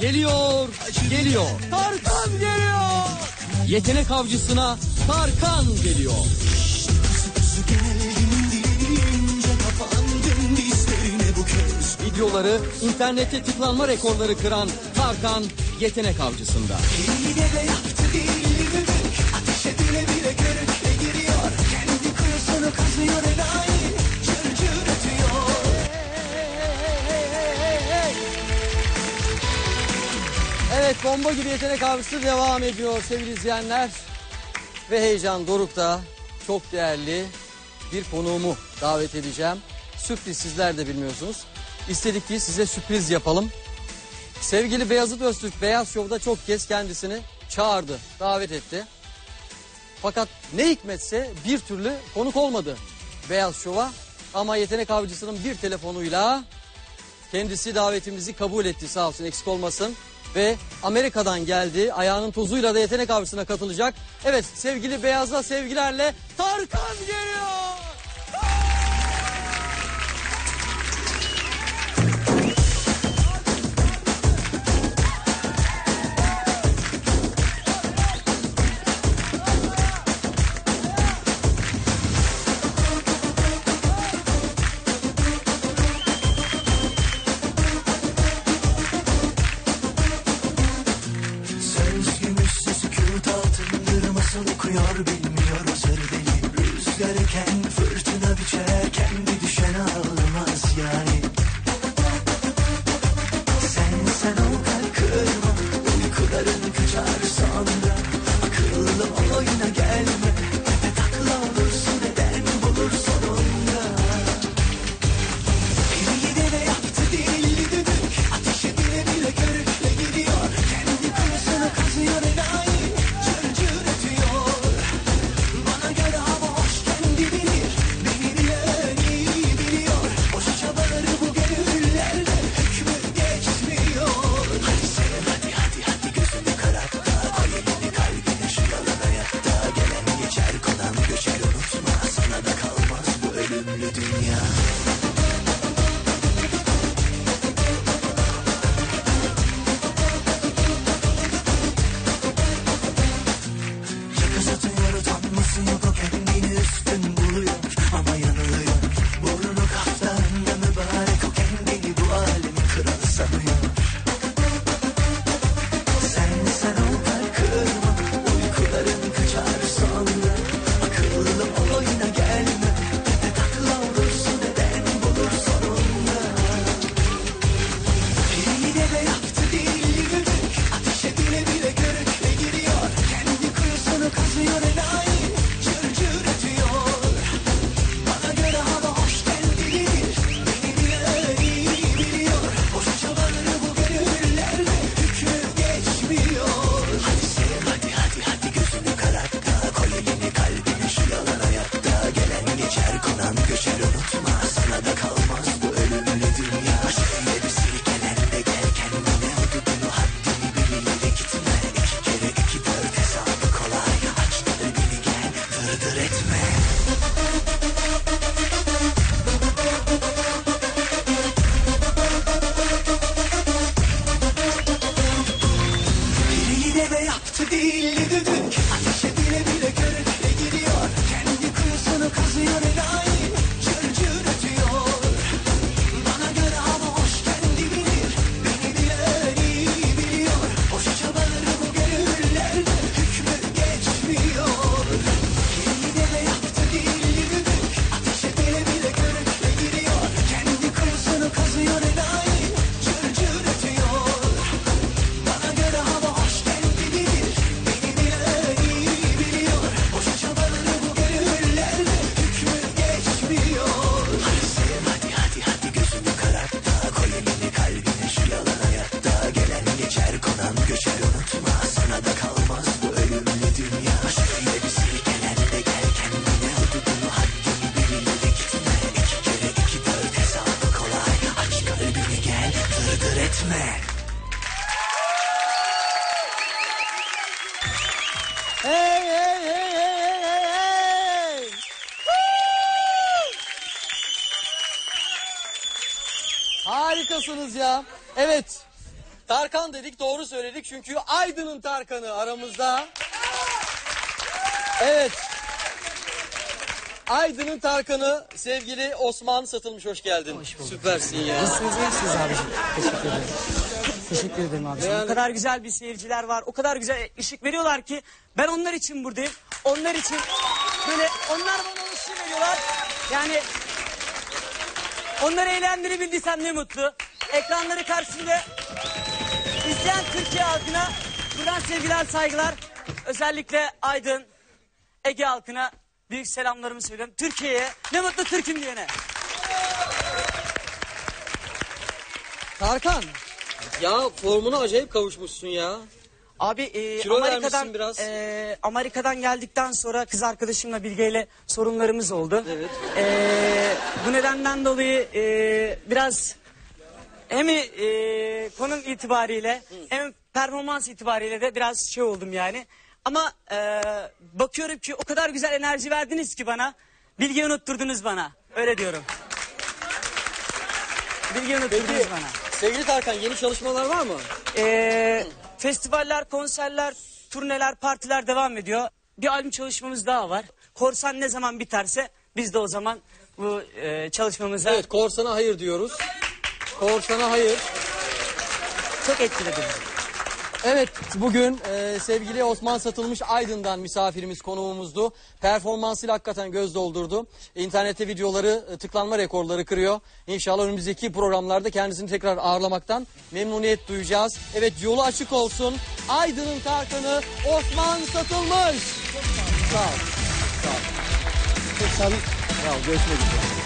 Geliyor, geliyor. Tarkan geliyor. Yetenek avcısına Tarkan geliyor. Videoları internette tıklanma rekorları kıran Tarkan yetenek avcısında. Kendi kuyusunu kazıyor enayi. Evet bomba gibi yetenek avcısı devam ediyor sevgili izleyenler. Ve heyecan Doruk'ta çok değerli bir konuğumu davet edeceğim. Sürpriz sizler de bilmiyorsunuz. İstedik ki size sürpriz yapalım. Sevgili Beyazıt Öztürk Beyaz Şov'da çok kez kendisini çağırdı, davet etti. Fakat ne hikmetse bir türlü konuk olmadı Beyaz Şov'a. Ama yetenek avcısının bir telefonuyla kendisi davetimizi kabul etti sağ olsun eksik olmasın ve Amerika'dan geldi. Ayağının tozuyla da yetenek avcısına katılacak. Evet sevgili Beyaz'la sevgilerle Tarkan geliyor. Özgümüz sükut altındır masal okuyor bilmiyor hazır deli Rüzgar eken fırtına biçer kendi düşen ağlamaz yani. Dunia Hey hey hey hey hey hey hey. Harikasınız ya. Evet. Tarkan dedik doğru söyledik çünkü Aydın'ın Tarkan'ı aramızda. Evet. Aydın'ın Tarkan'ı sevgili Osman Satılmış hoş geldin. Hoş bulduk. Süpersin ya. Nasılsınız? İyi abiciğim? Teşekkür ederim. Teşekkür ederim. Yani- O kadar güzel bir seyirciler var. O kadar güzel ışık veriyorlar ki ben onlar için buradayım. Onlar için böyle onlar bana o ışığı veriyorlar. Yani onları eğlendirebildiysem ne mutlu. Ekranları karşısında izleyen Türkiye halkına buradan sevgiler saygılar. Özellikle Aydın, Ege halkına büyük selamlarımı söylüyorum. Türkiye'ye ne mutlu Türk'üm diyene. Tarkan. Ya formuna acayip kavuşmuşsun ya. Abi e, Kilo Amerika'dan vermişsin biraz. e, Amerika'dan geldikten sonra kız arkadaşımla Bilge ile sorunlarımız oldu. Evet. E, bu nedenden dolayı e, biraz hem e, konum itibariyle hem performans itibariyle de biraz şey oldum yani. Ama e, bakıyorum ki o kadar güzel enerji verdiniz ki bana. Bilgeyi unutturdunuz bana. Öyle diyorum. Bilgeyi unutturdunuz Peki bana. Sevgili Tarkan yeni çalışmalar var mı? Ee, festivaller, konserler, turneler, partiler devam ediyor. Bir albüm çalışmamız daha var. Korsan ne zaman biterse biz de o zaman bu e, çalışmamıza Evet korsana hayır diyoruz. Korsana hayır. çok etkiledi bizi. Evet bugün e, sevgili Osman Satılmış Aydın'dan misafirimiz konuğumuzdu. Performansıyla hakikaten göz doldurdu. İnternette videoları e, tıklanma rekorları kırıyor. İnşallah önümüzdeki programlarda kendisini tekrar ağırlamaktan memnuniyet duyacağız. Evet yolu açık olsun. Aydın'ın Tarkan'ı Osman Satılmış. Sağ ol. Sağ ol. Çok sağ ol. Sağ ol. Görüşmek üzere.